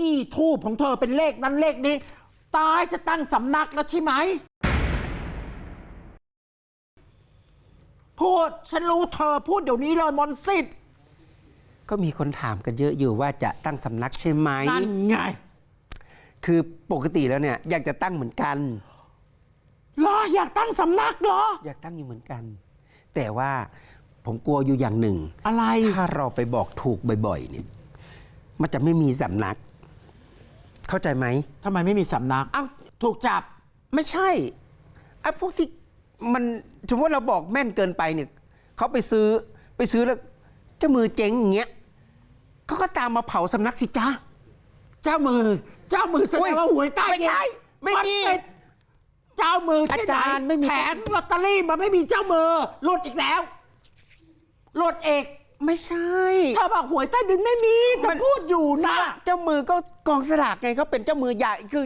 ที่ทูบของเธอเป็นเลขนั้นเลขนี้ ตายจะตั้งสำนักแล้วใช่ไหม พูดฉันรู้เธอพูดเดี๋ยวนี้เลยมนต์สิทธิ์ก็มีคนถามกันเยอะอยู่ว่าจะตั้งสำนักใช่ไหม นั่นไง คือปกติแล้วเนี่ยอยากจะตั้งเหมือนกัน เหรออยากตั้งสำนักเหรอ อยากตั้งอยู่เหมือนกัน แต่ว่าผมกลัวอยู่อย่างหนึ่ง อะไร ถ้าเราไปบอกถูกบ่อย ๆ เนี่ย มันจะไม่มีสำนัก เข้าใจไหมทำไมไม่มีสำนักเอ้าถูกจับ ไม่ใช่ไอ้พวกที่มันสมมติเราบอกแม่นเกินไปเนี่ยเขาไปซื้อไปซื้อแล้วเจ้ามือเจ๊งอย่างเงี้ยเขาก็ตามมาเผาสำนักสิจ้า เจ้ามือ เจ้ามือแสดงว่าหวยใต้ไม่ใช่ไม่มีนเป็นเจ้ามือที่ไหนอาจารย์ไม่มี แผงลอตเตอรี่มันไม่มีเจ้ามือหลุดอีกแล้วหลุดเอก ไม่ใช่เธอบอกหวยใต้ดินไม่มีแต่มันพูดอยู่นะ เจ้ามือก็กองสลากไงเขาเป็นเจ้ามือใหญ่คือ